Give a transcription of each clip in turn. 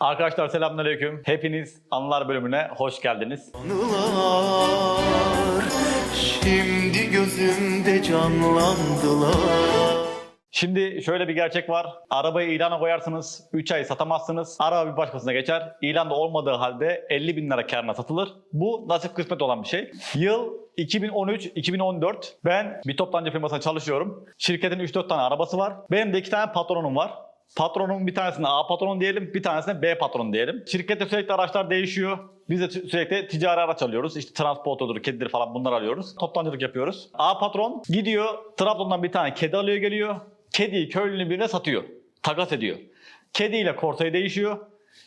Arkadaşlar selamünaleyküm. Hepiniz anılar bölümüne hoş geldiniz. Anılar şimdi gözümde canlandılar. Şimdi şöyle bir gerçek var. Arabayı ilana koyarsınız, 3 ay satamazsınız. Araba bir başkasına geçer. İlanda olmadığı halde 50 bin lira karına satılır. Bu nasip kısmet olan bir şey. Yıl 2013-2014. Ben bir toptancı firmasında çalışıyorum. Şirketin 3-4 tane arabası var. Benim de 2 tane patronum var. Patronun bir tanesine A patron diyelim, bir tanesine B patron diyelim. Şirkette sürekli araçlar değişiyor. Biz de sü- sürekli ticari araç alıyoruz. İşte transportodur, kedidir falan bunları alıyoruz. Toptancılık yapıyoruz. A patron gidiyor, Trabzon'dan bir tane kedi alıyor geliyor. Kediyi köylünün birine satıyor. Takas ediyor. Kediyle korsayı değişiyor.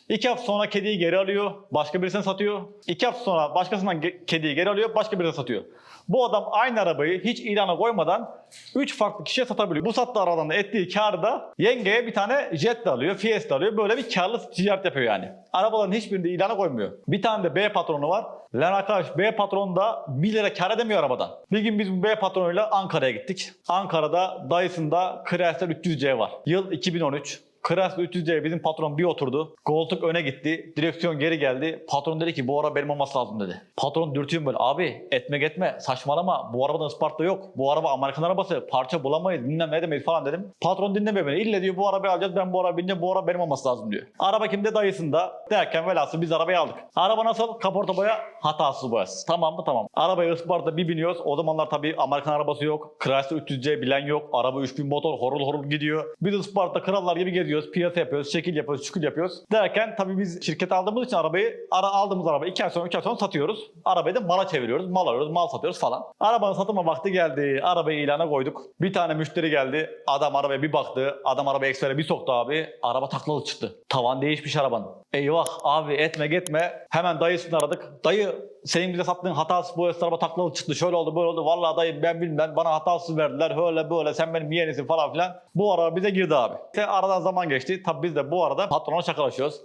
İki hafta sonra kediyi geri alıyor, başka birisine satıyor. İki hafta sonra başkasından kediyi geri alıyor, başka birisine satıyor. Bu adam aynı arabayı hiç ilana koymadan 3 farklı kişiye satabiliyor. Bu sattığı arabadan da ettiği karı da yengeye bir tane jet de alıyor, Fiesta alıyor. Böyle bir karlı ticaret yapıyor yani. Arabaların hiçbirinde ilana koymuyor. Bir tane de B patronu var. Lan arkadaş B patron da 1 lira kar edemiyor arabadan. Bir gün biz bu B patronuyla Ankara'ya gittik. Ankara'da Dyson'da Chrysler 300C var. Yıl 2013. Chrysler 300C'ye bizim patron bir oturdu. Koltuk öne gitti. Direksiyon geri geldi. Patron dedi ki bu araba benim olması lazım dedi. Patron dürtüyor böyle. Abi etme etme saçmalama. Bu arabadan Isparta yok. Bu araba Amerikan arabası. Parça bulamayız. Bilmem ne falan dedim. Patron dinlemiyor beni. İlle diyor bu arabayı alacağız. Ben bu araba bineceğim. Bu araba benim olması lazım diyor. Araba kimde? Dayısında. Derken velhasıl biz arabayı aldık. Araba nasıl? Kaporta boya hatasız boyasız. Tamam mı? Tamam. Arabaya Isparta bir biniyoruz. O zamanlar tabii Amerikan arabası yok. Chrysler 300C bilen yok. Araba 3000 motor horul horul gidiyor. Biz Isparta krallar gibi geziyoruz. Piyasa yapıyoruz. Şekil yapıyoruz. Şükür yapıyoruz. Derken tabii biz şirket aldığımız için arabayı ara aldığımız arabayı 2 ay sonra 3 ay sonra satıyoruz. Arabayı da mala çeviriyoruz. Mal alıyoruz. Mal satıyoruz falan. Arabanın satılma vakti geldi. Arabayı ilana koyduk. Bir tane müşteri geldi. Adam arabaya bir baktı. Adam araba ekspere bir soktu abi. Araba taklalı çıktı. Tavan değişmiş arabanın. Eyvah abi etme gitme. Hemen dayısını aradık. Dayı senin bize sattığın hatasız bu araba taklalı çıktı. Şöyle oldu böyle oldu. Vallahi dayı ben bilmem. Bana hatasız verdiler. Öyle böyle sen benim yeğenisin falan filan. Bu araba bize girdi abi. İşte aradan zaman geçti. Tabii biz de bu arada patrona şakalaşıyoruz.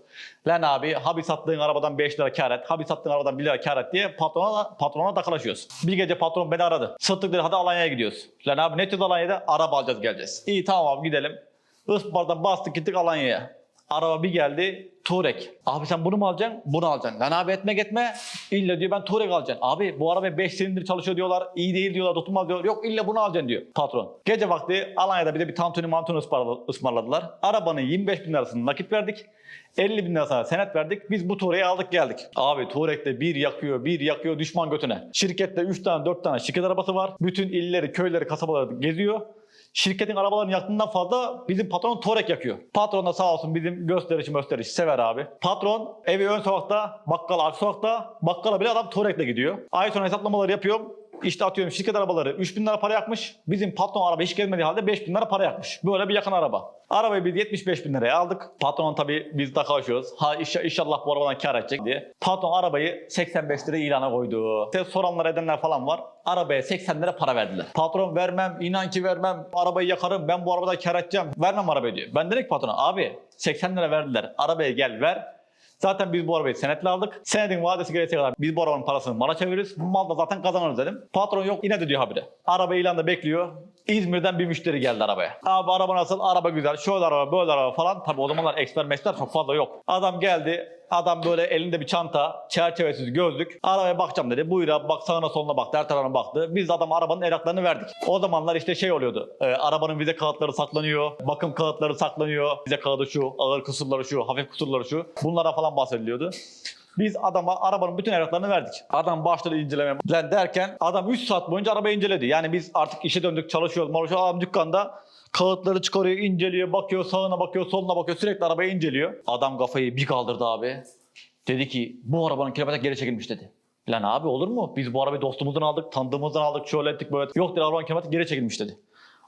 Lan abi habi sattığın arabadan 5 lira kar et. Habi sattığın arabadan 1 lira kar et diye patrona, patrona takılaşıyoruz. Bir gece patron beni aradı. Sattık dedi hadi Alanya'ya gidiyoruz. Lan abi ne yapacağız Alanya'da? Araba alacağız geleceğiz. İyi tamam abi gidelim. Ispar'dan bastık gittik Alanya'ya. Araba bir geldi Turek. Abi sen bunu mu alacaksın? Bunu alacaksın. Lan abi etme. İlla diyor ben Turek alacağım. Abi bu araba 5 silindir çalışıyor diyorlar. İyi değil diyorlar. Dokunmaz diyor. Yok illa bunu alacaksın diyor patron. Gece vakti Alanya'da bir de bir tantuni mantuni ısmarla- ısmarladılar. Arabanın 25 bin lirasını nakit verdik. 50 bin lirasına senet verdik. Biz bu Tuğrek'i aldık geldik. Abi Tuğrek'te bir yakıyor, bir yakıyor düşman götüne. Şirkette 3 tane 4 tane şirket arabası var. Bütün illeri, köyleri, kasabaları geziyor. Şirketin arabalarının yaktığından fazla bizim patron Torek yakıyor. Patron da sağ olsun bizim gösterişi gösteriş sever abi. Patron evi ön sokakta, bakkal arka sokakta, bakkala bile adam Torek'le gidiyor. Ay sonu hesaplamaları yapıyorum. İşte atıyorum şirket arabaları 3000 lira para yakmış. Bizim patron araba hiç gezmediği halde 5000 lira para yakmış. Böyle bir yakın araba. Arabayı biz 75 bin liraya aldık. Patron tabii biz de karşıyoruz. Ha inşa- inşallah bu arabadan kar edecek diye. Patron arabayı 85 liraya ilana koydu. İşte soranlar edenler falan var. Arabaya 80 lira para verdiler. Patron vermem, inan ki vermem. Arabayı yakarım, ben bu arabada kar edeceğim. Vermem arabayı diyor. Ben dedim ki patrona abi 80 lira verdiler. Arabaya gel ver. Zaten biz bu arabayı senetle aldık. Senedin vadesi gelesiye kadar biz bu arabanın parasını mala çeviririz. Bu mal da zaten kazanırız dedim. Patron yok yine de diyor habire. Araba ilanda bekliyor. İzmir'den bir müşteri geldi arabaya. Abi araba nasıl? Araba güzel. Şöyle araba böyle araba falan. Tabii o zamanlar eksper çok fazla yok. Adam geldi. Adam böyle elinde bir çanta, çerçevesiz gözlük. Arabaya bakacağım dedi. Buyur abi bak sağına soluna baktı. Her tarafına baktı. Biz de adam arabanın evraklarını verdik. O zamanlar işte şey oluyordu. e, arabanın vize kağıtları saklanıyor. Bakım kağıtları saklanıyor. Vize kağıdı şu, ağır kusurları şu, hafif kusurları şu. Bunlara falan bahsediliyordu. Biz adama arabanın bütün evraklarını verdik. Adam başladı incelemeye Lan derken adam 3 saat boyunca arabayı inceledi. Yani biz artık işe döndük çalışıyoruz. Çalışıyoruz. Adam dükkanda kağıtları çıkarıyor, inceliyor, bakıyor, sağına bakıyor, soluna bakıyor. Sürekli arabayı inceliyor. Adam kafayı bir kaldırdı abi. Dedi ki bu arabanın kilometre geri çekilmiş dedi. Lan abi olur mu? Biz bu arabayı dostumuzdan aldık, tanıdığımızdan aldık, şöyle ettik böyle. Yok dedi arabanın kilometre geri çekilmiş dedi.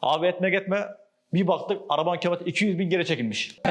Abi etme gitme. Bir baktık arabanın kilometre 200 bin geri çekilmiş.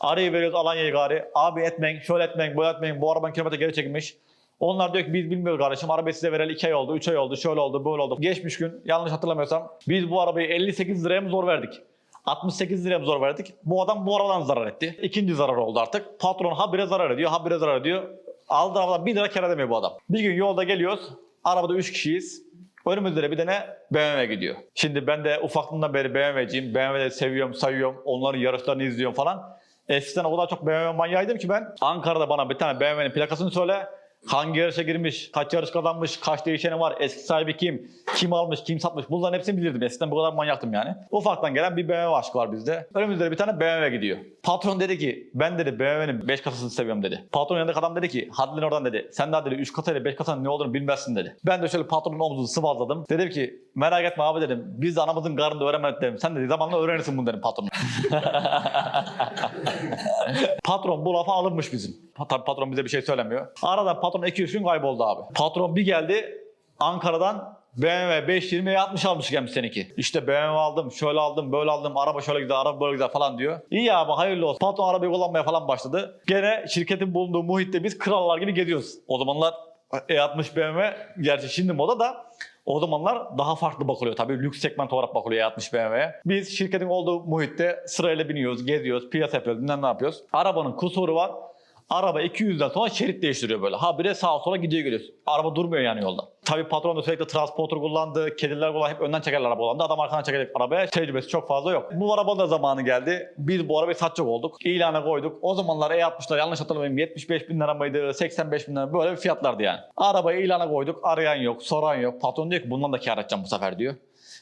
Arayı veriyoruz Alanya'yı gari. Abi etmeyin, şöyle etmeyin, böyle etmeyin. Bu arabanın kilometre geri çekilmiş. Onlar diyor ki biz bilmiyoruz kardeşim. Arabayı size vereli 2 ay oldu, 3 ay oldu, şöyle oldu, böyle oldu. Geçmiş gün yanlış hatırlamıyorsam biz bu arabayı 58 liraya mı zor verdik? 68 liraya mı zor verdik? Bu adam bu arabadan zarar etti. İkinci zarar oldu artık. Patron habire zarar ediyor, habire zarar ediyor. Aldı arabadan 1 lira kar edemiyor bu adam. Bir gün yolda geliyoruz. Arabada 3 kişiyiz. Önümüzde de bir tane BMW gidiyor. Şimdi ben de ufaklığımdan beri BMW'ciyim. BMW'leri seviyorum, sayıyorum. Onların yarışlarını izliyorum falan. Eskiden o kadar çok BMW manyağıydım ki ben. Ankara'da bana bir tane BMW'nin plakasını söyle. Hangi yarışa girmiş, kaç yarış kazanmış, kaç değişeni var, eski sahibi kim, kim almış, kim satmış bunların hepsini bilirdim. Eskiden bu kadar manyaktım yani. Ufaktan gelen bir BMW aşkı var bizde. Önümüzde de bir tane BMW gidiyor. Patron dedi ki ben dedi BMW'nin 5 kasasını seviyorum dedi. Patron yanındaki adam dedi ki hadi lan oradan dedi. Sen daha dedi 3 kasayla 5 kasanın ne olduğunu bilmezsin dedi. Ben de şöyle patronun omzunu sıvazladım. Dedim ki merak etme abi dedim. Biz de anamızın karnında öğrenmedik dedim. Sen dedi zamanla öğrenirsin bunu dedim patron. bu lafa alınmış bizim. Tabii patron bize bir şey söylemiyor. Arada patron 200 gün kayboldu abi. Patron bir geldi Ankara'dan BMW 520'ye 60 almış gelmiş seninki. İşte BMW aldım, şöyle aldım, böyle aldım, araba şöyle güzel, araba böyle güzel falan diyor. İyi abi hayırlı olsun. Patron arabayı kullanmaya falan başladı. Gene şirketin bulunduğu muhitte biz krallar gibi geziyoruz. O zamanlar E60 BMW, gerçi şimdi moda da o zamanlar daha farklı bakılıyor. Tabii lüks segment olarak bakılıyor E60 BMW'ye. Biz şirketin olduğu muhitte sırayla biniyoruz, geziyoruz, piyasa yapıyoruz, bilmem ne yapıyoruz. Arabanın kusuru var. Araba 200'den sonra şerit değiştiriyor böyle. Habire sağa sola gidiyor geliyor. Araba durmuyor yani yolda. Tabii patron da sürekli transporter kullandı. Kediler kullandı. Hep önden çekerler araba kullandı. Adam arkadan çekecek arabaya. Tecrübesi çok fazla yok. Bu arabanın da zamanı geldi. Biz bu arabayı satacak olduk. İlana koyduk. O zamanlar E60'lar yanlış hatırlamıyorum 75 bin lira mıydı 85 bin lira böyle bir fiyatlardı yani. Arabayı ilana koyduk. Arayan yok, soran yok. Patron diyor ki bundan da kar edeceğim bu sefer diyor.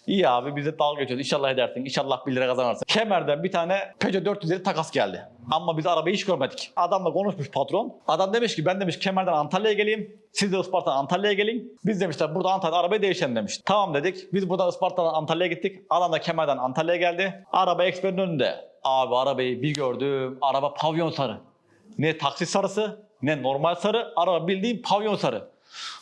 İyi abi biz de dalga geçiyoruz. İnşallah edersin. İnşallah 1 lira kazanırsın. Kemer'den bir tane Peugeot 450 takas geldi. Ama biz arabayı hiç görmedik. Adamla konuşmuş patron. Adam demiş ki ben demiş Kemer'den Antalya'ya geleyim. Siz de Isparta'dan Antalya'ya gelin. Biz demişler burada Antalya'da arabayı değişelim demiş. Tamam dedik. Biz buradan Isparta'dan Antalya'ya gittik. Adam da Kemer'den Antalya'ya geldi. Araba eksperin önünde. Abi arabayı bir gördüm. Araba pavyon sarı. Ne taksi sarısı ne normal sarı. Araba bildiğin pavyon sarı.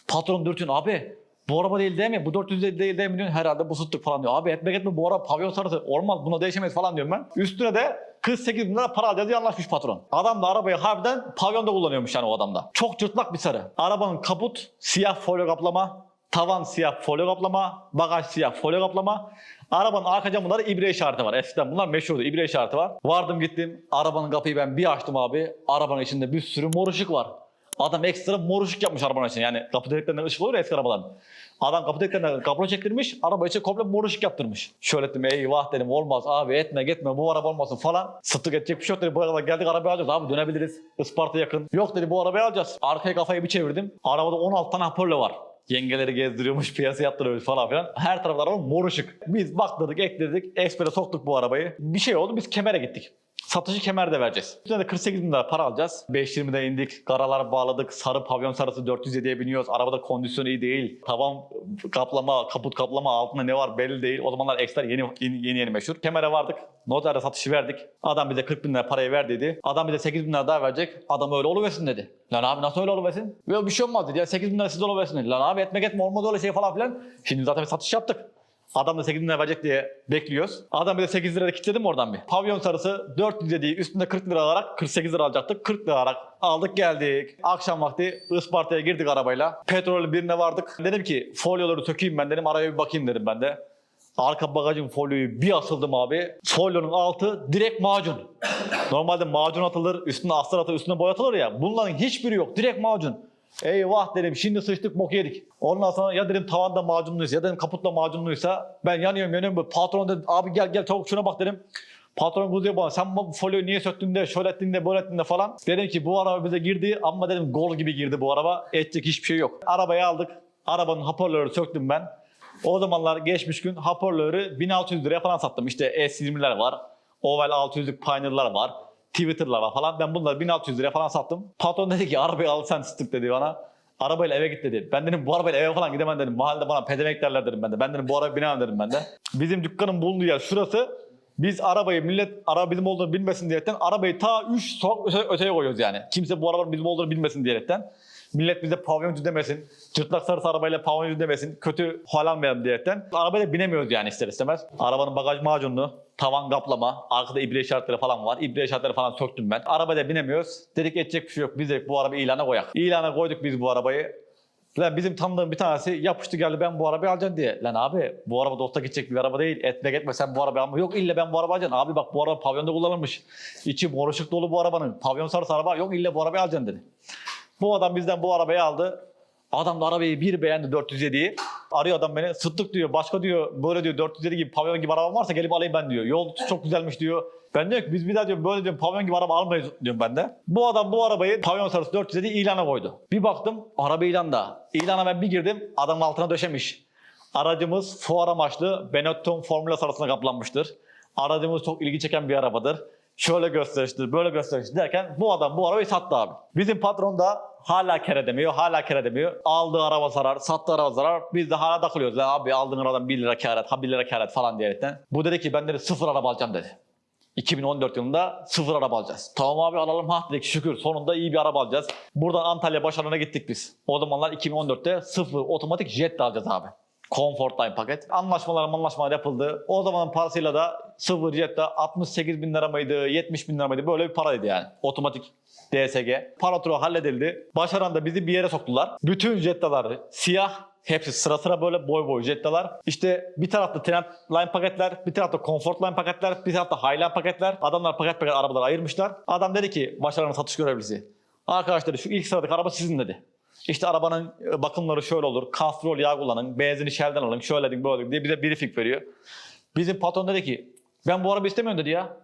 Patron dürtün abi bu araba değil değil mi? Bu 400 değil değil, değil mi diyorsun? Herhalde bu tuttuk falan diyor. Abi etmek etme bu araba pavyon sarısı. Olmaz buna değişemeyiz falan diyorum ben. Üstüne de 48 bin lira para alacağız diye anlaşmış patron. Adam da arabayı harbiden pavyonda kullanıyormuş yani o adamda. Çok cırtlak bir sarı. Arabanın kaput siyah folyo kaplama. Tavan siyah folyo kaplama. Bagaj siyah folyo kaplama. Arabanın arka camında ibre işareti var. Eskiden bunlar meşhurdu. İbre işareti var. Vardım gittim. Arabanın kapıyı ben bir açtım abi. Arabanın içinde bir sürü mor var. Adam ekstra mor ışık yapmış arabanın için. Yani kapı direklerinden ışık olur ya eski arabaların. Adam kapı direklerinden kablo çektirmiş. Araba için komple mor ışık yaptırmış. Şöyle dedim eyvah dedim olmaz abi etme gitme bu araba olmasın falan. Sıttık edecek bir şey yok dedi. Bu araba geldik arabayı alacağız abi dönebiliriz. Isparta yakın. Yok dedi bu arabayı alacağız. Arkaya kafayı bir çevirdim. Arabada 16 tane hoparlör var. Yengeleri gezdiriyormuş, piyasa yaptırıyormuş falan filan. Her tarafta araba mor ışık. Biz bakladık, ekledik, ekspere soktuk bu arabayı. Bir şey oldu, biz kemere gittik. Satıcı kemer de vereceğiz. Üstüne de 48 bin lira para alacağız. 5.20'de indik. Karalar bağladık. Sarı pavyon sarısı 407'ye biniyoruz. Arabada kondisyon iyi değil. Tavan kaplama, kaput kaplama altında ne var belli değil. O zamanlar ekstra yeni yeni yeni, yeni meşhur. Kemere vardık. Noterde satışı verdik. Adam bize 40 bin lira parayı ver dedi. Adam bize 8 bin lira daha verecek. Adam öyle oluversin dedi. Lan abi nasıl öyle oluversin? Yok bir şey olmaz dedi. Ya 8 bin lira siz oluversin dedi. Lan abi etmek etme olmaz öyle şey falan filan. Şimdi zaten bir satış yaptık. Adam da 8 bin lira verecek diye bekliyoruz. Adam bir de 8 liraya kilitledim oradan bir. Pavyon sarısı 400 dediği üstünde 40 lira alarak 48 lira alacaktık. 40 lira alarak aldık geldik. Akşam vakti Isparta'ya girdik arabayla. Petrol birine vardık. Dedim ki folyoları sökeyim ben dedim araya bir bakayım dedim ben de. Arka bagajın folyoyu bir asıldım abi. Folyonun altı direkt macun. Normalde macun atılır, üstüne astar atılır, üstüne boya atılır ya. Bunların hiçbiri yok. Direkt macun. Eyvah dedim şimdi sıçtık bok yedik. Ondan sonra ya dedim tavanda macunluysa ya dedim kaputla macunluysa ben yanıyorum yanıyorum. böyle. Patron dedi abi gel gel çabuk şuna bak dedim. Patron kızıyor bana sen bu folyoyu niye söktün de şöyle ettin de böyle ettin de falan. Dedim ki bu araba bize girdi ama dedim gol gibi girdi bu araba. Edecek hiçbir şey yok. Arabayı aldık. Arabanın hoparlörü söktüm ben. O zamanlar geçmiş gün hoparlörü 1600 liraya falan sattım. İşte S20'ler var. Oval 600'lük Pioneer'lar var. Twitter'lar var falan. Ben bunları 1600 liraya falan sattım. Patron dedi ki arabayı al sen sıktık dedi bana. Arabayla eve git dedi. Ben dedim bu arabayla eve falan gidemem dedim. Mahallede bana pedemek derler dedim ben de. Ben dedim bu arabayı binemem dedim ben de. Bizim dükkanın bulunduğu yer şurası. Biz arabayı millet araba bizim olduğunu bilmesin diyerekten arabayı ta 3 sokak öte- öteye koyuyoruz yani. Kimse bu arabanın bizim olduğunu bilmesin diyerekten. Millet bize pavyoncu demesin. Cırtlak sarısı arabayla pavyoncu demesin. Kötü hal almayalım diyerekten. Arabaya binemiyoruz yani ister istemez. Arabanın bagaj macunlu, tavan kaplama, arkada ibre işaretleri falan var. İbre işaretleri falan söktüm ben. Arabaya binemiyoruz. Dedik edecek bir şey yok. Biz dedik bu arabayı ilana koyak. İlana koyduk biz bu arabayı. Lan bizim tanıdığım bir tanesi yapıştı geldi ben bu arabayı alacağım diye. Lan abi bu araba dosta gidecek bir araba değil. Etmek etme sen bu arabayı alma. Yok illa ben bu arabayı alacağım. Abi bak bu araba pavyonda kullanılmış. İçi mor ışık dolu bu arabanın. Pavyon sarısı araba. Yok illa bu arabayı alacaksın dedi. Bu adam bizden bu arabayı aldı. Adam da arabayı bir beğendi 407'yi. Arıyor adam beni. Sıttık diyor. Başka diyor böyle diyor 407 gibi pavyon gibi araba varsa gelip alayım ben diyor. Yol çok güzelmiş diyor. Ben diyor ki biz bir daha diyor böyle diyor pavyon gibi araba almayız diyorum ben de. Bu adam bu arabayı pavyon sarısı 407 ilana koydu. Bir baktım araba ilanda. İlana ben bir girdim adamın altına döşemiş. Aracımız fuar amaçlı Benetton Formula sarısına kaplanmıştır. Aracımız çok ilgi çeken bir arabadır. Şöyle gösteriştir, böyle gösteriştir derken bu adam bu arabayı sattı abi. Bizim patron da hala kere demiyor, hala kere demiyor. Aldığı araba zarar, sattığı araba zarar. Biz de hala takılıyoruz. Ya abi aldığın arabadan 1 lira kar et, ha 1 lira kar et falan diyerekten. Bu dedi ki ben dedi sıfır araba alacağım dedi. 2014 yılında sıfır araba alacağız. Tamam abi alalım ha dedik şükür sonunda iyi bir araba alacağız. Buradan Antalya Başaran'a gittik biz. O zamanlar 2014'te sıfır otomatik jet alacağız abi. Comfortline paket. Anlaşmalar anlaşmalar yapıldı. O zamanın parasıyla da sıfır jette 68 bin lira mıydı 70 bin lira mıydı böyle bir paraydı yani. Otomatik DSG. Paratro halledildi. Başaran da bizi bir yere soktular. Bütün jettalar siyah. Hepsi sıra sıra böyle boy boy jettalar. İşte bir tarafta Trendline paketler, bir tarafta Comfortline paketler, bir tarafta Highline paketler. Adamlar paket paket arabaları ayırmışlar. Adam dedi ki başaranın satış görevlisi. Arkadaşlar şu ilk sıradaki araba sizin dedi. İşte arabanın e, bakımları şöyle olur. Kastrol yağ kullanın, benzini Shell'den alın, şöyle dedik böyle dedik diye bize briefing veriyor. Bizim patron dedi ki ben bu arabayı istemiyorum dedi ya.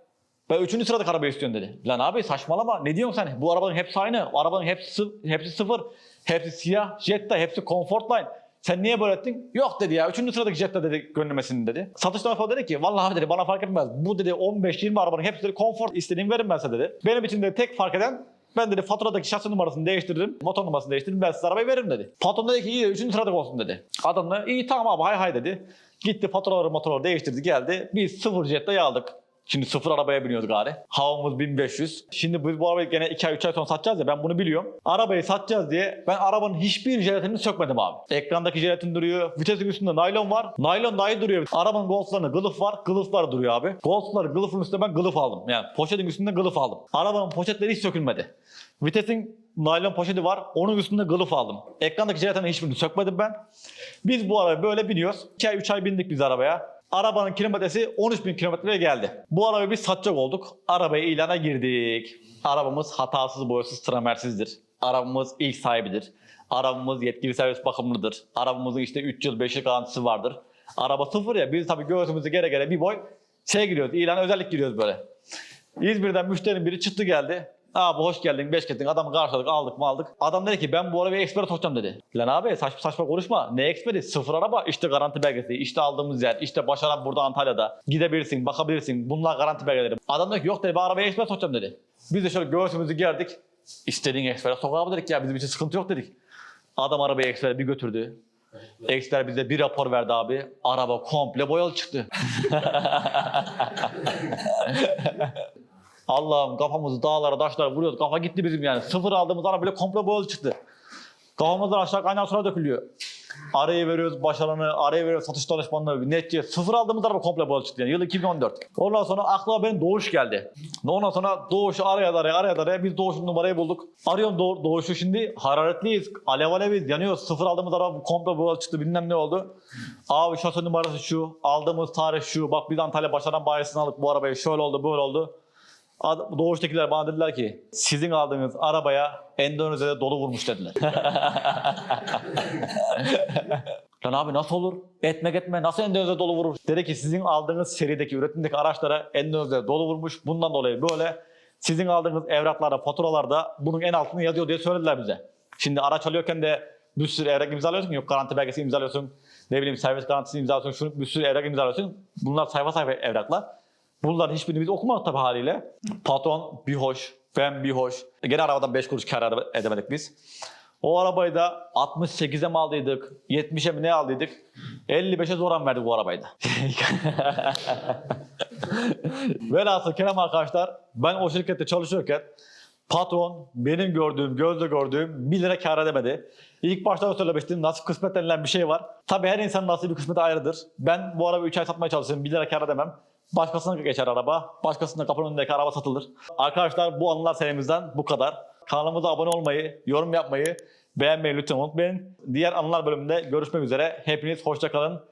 Ben üçüncü sıradaki arabayı istiyorum dedi. Lan abi saçmalama ne diyorsun sen? Bu arabanın hepsi aynı. Arabanın hepsi, hepsi sıfır. Hepsi siyah. Jetta hepsi Comfortline. Sen niye böyle ettin? Yok dedi ya. Üçüncü sıradaki Jetta dedi gönlümesinin dedi. Satıştan falan dedi ki vallahi abi dedi bana fark etmez. Bu dedi 15-20 arabanın hepsi dedi Comfort istediğimi verin ben dedi. Benim için de tek fark eden ben dedi faturadaki şasi numarasını değiştiririm, motor numarasını değiştiririm, ben size arabayı veririm dedi. Patron dedi ki iyi, üçüncü sırada olsun dedi. Adam da iyi tamam abi hay hay dedi. Gitti faturaları motorları değiştirdi geldi. Biz sıfır jette aldık. Şimdi sıfır arabaya biniyoruz gari. Havamız 1500. Şimdi biz bu arabayı gene 2 ay 3 ay sonra satacağız ya ben bunu biliyorum. Arabayı satacağız diye ben arabanın hiçbir jelatinini sökmedim abi. Ekrandaki jelatin duruyor. Vitesin üstünde naylon var. Naylon dahi duruyor. Arabanın golflarında gılıf var. Gılıflar duruyor abi. Golfları gılıfın üstünde ben gılıf aldım. Yani poşetin üstünde gılıf aldım. Arabanın poşetleri hiç sökülmedi. Vitesin naylon poşeti var. Onun üstünde gılıf aldım. Ekrandaki jelatini hiçbirini sökmedim ben. Biz bu arabaya böyle biniyoruz. 2 ay 3 ay bindik biz arabaya. Arabanın kilometresi 13 bin kilometreye geldi. Bu arabayı biz satacak olduk. Arabaya ilana girdik. Arabamız hatasız boyasız tramersizdir. Arabamız ilk sahibidir. Arabamız yetkili servis bakımlıdır. Arabamızın işte 3 yıl 5 yıl garantisi vardır. Araba sıfır ya biz tabii göğsümüzü gere gere bir boy şey giriyoruz. İlan özellik giriyoruz böyle. İzmir'den müşterinin biri çıktı geldi. Abi hoş geldin, beş geldin. Adamı karşıladık, aldık mı aldık. Adam dedi ki ben bu arabayı ekspere sokacağım dedi. Lan abi saçma saçma konuşma. Ne eksperi? Sıfır araba. İşte garanti belgesi. İşte aldığımız yer. İşte başaran burada Antalya'da. Gidebilirsin, bakabilirsin. Bunlar garanti belgeleri. Adam dedi ki yok dedi ben arabayı ekspere sokacağım dedi. Biz de şöyle göğsümüzü gerdik. İstediğin ekspere sok abi dedik ya bizim için sıkıntı yok dedik. Adam arabayı ekspere bir götürdü. Eksper bize bir rapor verdi abi. Araba komple boyalı çıktı. Allah'ım kafamızı dağlara taşlara vuruyoruz. Kafa gitti bizim yani. Sıfır aldığımız araba bile komple boyalı çıktı. Kafamızdan aşağı kaynar suya dökülüyor. Araya veriyoruz başaranı, araya veriyoruz satış danışmanlığı, netçi. Sıfır aldığımız araba komple boyalı çıktı yani. Yıl 2014. Ondan sonra aklıma benim Doğuş geldi. Ondan sonra Doğuş'u araya da araya araya da araya biz Doğuş'un numarayı bulduk. Arıyorum Doğ- Doğuş'u şimdi hararetliyiz, alev aleviz, yanıyoruz. Sıfır aldığımız araba komple boyalı çıktı bilmem ne oldu. Abi şase numarası şu, aldığımız tarih şu. Bak biz Antalya başaran bayisini aldık bu arabayı şöyle oldu böyle oldu. Doğuş'takiler bana dediler ki sizin aldığınız arabaya Endonezya'da dolu vurmuş dediler. Lan abi nasıl olur? Etme etme nasıl Endonezya'da dolu vurur? Dedi ki sizin aldığınız serideki üretimdeki araçlara Endonezya'da dolu vurmuş. Bundan dolayı böyle sizin aldığınız evraklarda, faturalarda bunun en altını yazıyor diye söylediler bize. Şimdi araç alıyorken de bir sürü evrak imzalıyorsun. Yok garanti belgesi imzalıyorsun. Ne bileyim servis garantisi imzalıyorsun. Şunu bir sürü evrak imzalıyorsun. Bunlar sayfa sayfa evraklar. Bunların hiçbirini biz okumadık tabii haliyle. Patron bir hoş, ben bir hoş. Gene arabadan 5 kuruş kar edemedik biz. O arabayı da 68'e mi aldıydık, 70'e mi ne aldıydık? 55'e zoran verdik bu arabayı da. Velhasıl Kerem arkadaşlar ben o şirkette çalışıyorken patron benim gördüğüm, gözle gördüğüm 1 lira kar edemedi. İlk başta söylemiştim nasip kısmet denilen bir şey var. Tabii her insanın nasibi kısmeti ayrıdır. Ben bu arabayı 3 ay satmaya çalışıyorum 1 lira kar edemem. Başkasına geçer araba. Başkasının kapının önündeki araba satılır. Arkadaşlar bu anılar serimizden bu kadar. Kanalımıza abone olmayı, yorum yapmayı, beğenmeyi lütfen unutmayın. Diğer anılar bölümünde görüşmek üzere. Hepiniz hoşça kalın.